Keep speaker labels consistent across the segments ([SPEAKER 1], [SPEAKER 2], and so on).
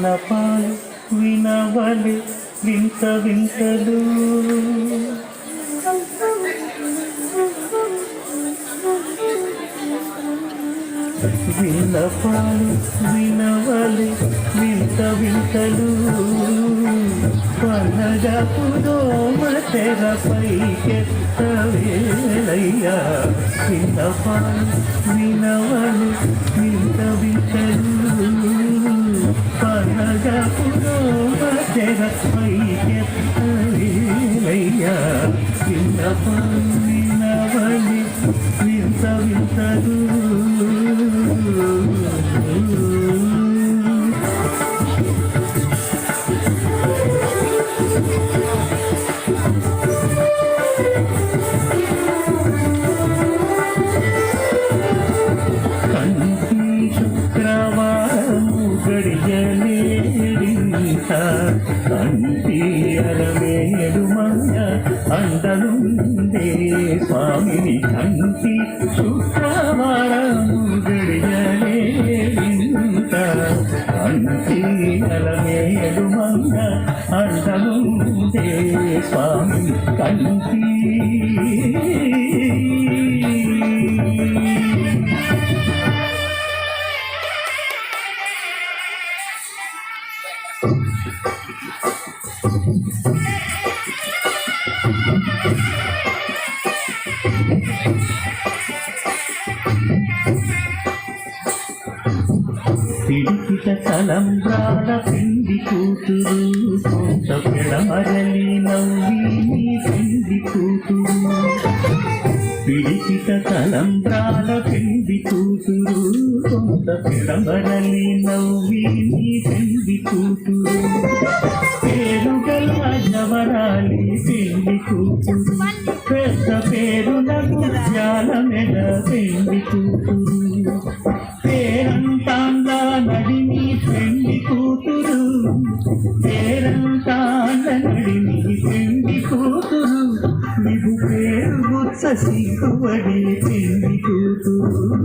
[SPEAKER 1] విన్నపాలు వినవలి వింత వింతలు. విన్నపాలు వినవలి వింత వింతలు. పనగపు దోమ తెరపై వేళయ్యా విన్నపాలు వినవలి వింత వింతలు. పనగపు దోమ తెరపై వేళయ్యా కంటి అరవేడు మంగ కంటి పిడికిట తలంబ్రాల పిండి కూతురు. కొంత పెడమరలి నవ్వి నీ పిండి కూతురు. పిడికిట తలంబ్రాల పిండి కూతురు. కొంత పెడమరలి నవ్వి నీ పిండి కూతురు. పేరు గల జవరాలి పిండి కూతురు. పెద్ద పేరు పేరులకు జాల మెడ పిండి కూతురు. గుచ్చ సిగ్గుబడి పెండి కూతురు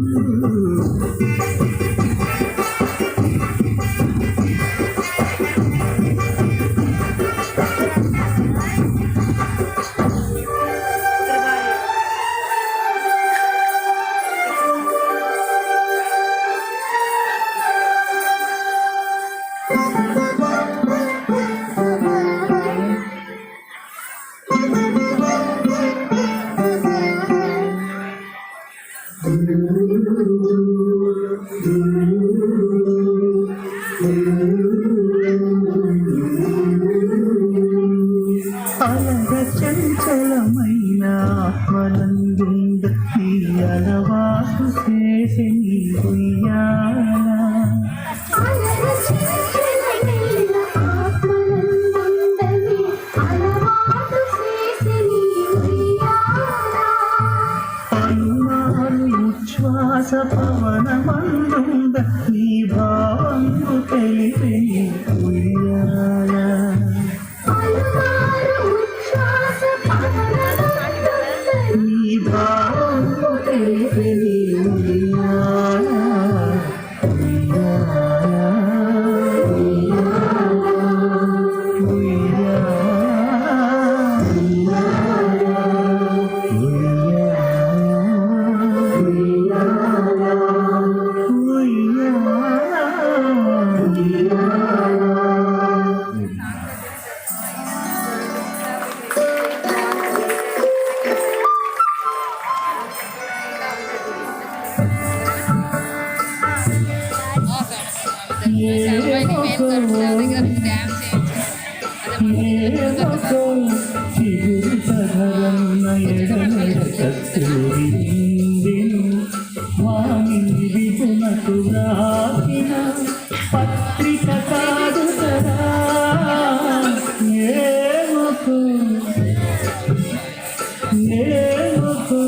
[SPEAKER 1] ఆత్మనందుంద అలవాటు చేసి నీ ఉయ్యాల అనుమాను ఉచ్ఛ్వాస పవనమందుంద నీ భావం తెలిపి నీ ఉయ్యాల పత్రిక కాదు కదా ఏమకు ఏమకు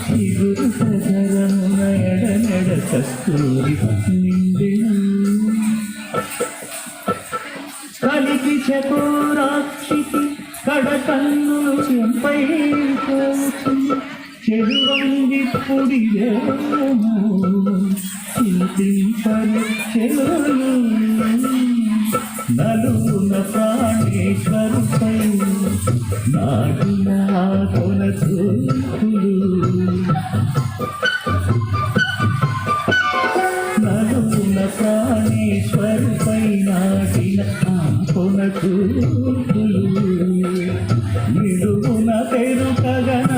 [SPEAKER 1] చిగురు సదరమున ఎడనెడ కస్తూరి నిండెను కలికి చకోరాక్షికి కడకన్నులు చెంపై పోచు చెరువంగి పొడియేమో చింతింపని నలుగున ప్రాణేశ్వరుపై నాటిన కొన చూపులు నలుగున ప్రాణేశ్వరుపై నాటిన కొన చూపులు నిలువున పెరుకగనంటిన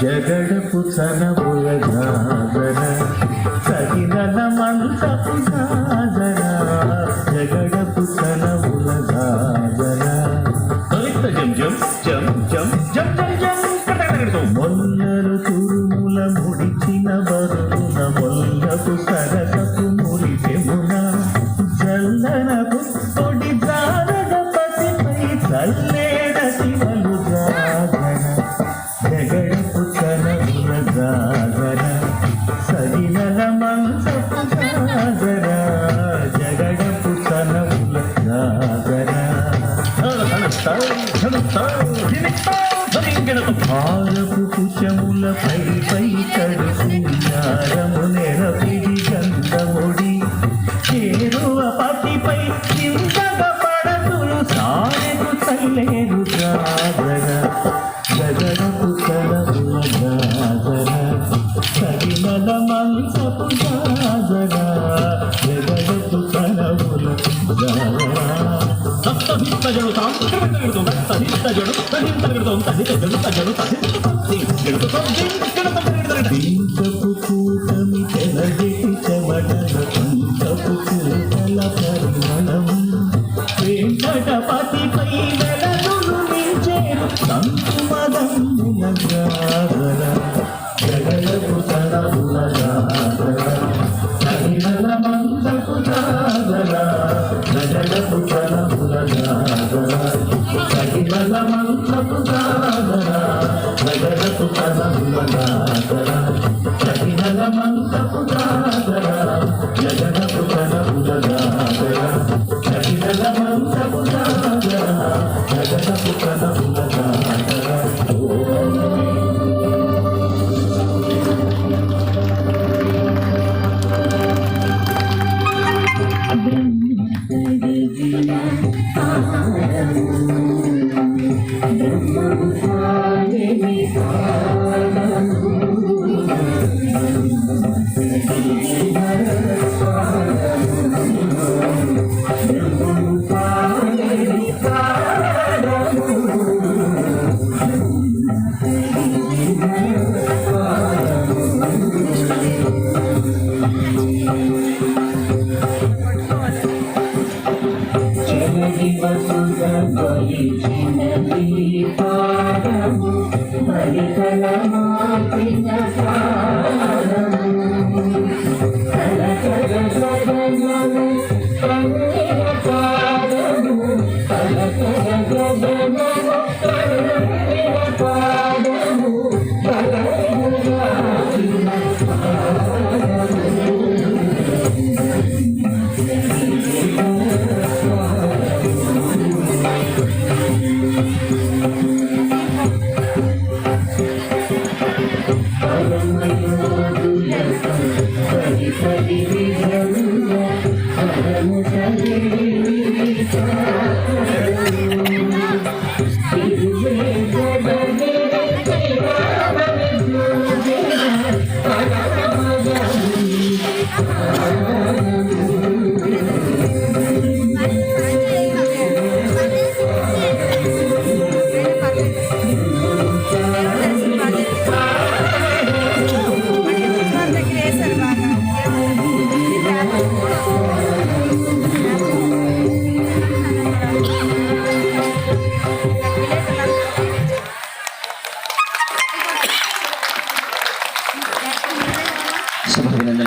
[SPEAKER 1] జగడపు జాగర సగినల మంటపు జాగర జగడపు జాగర జం జం జం జం జం జం జం. మొల్లలు తురుముల ముడిచిన బరువున మొల్లపు సరసపు మురిపెమున జల్లనపు సారెకు తల్లేరు జాగర జగడపు కలముల జాగర సరిమల మంచపు జాగర జగడపు కలముల జాగర సప్తహిస్తజడు తాంత్రికజడు సహిస్తజడు సహింతగడు సహితజడు తజడు సహింతజడు done.
[SPEAKER 2] Oh,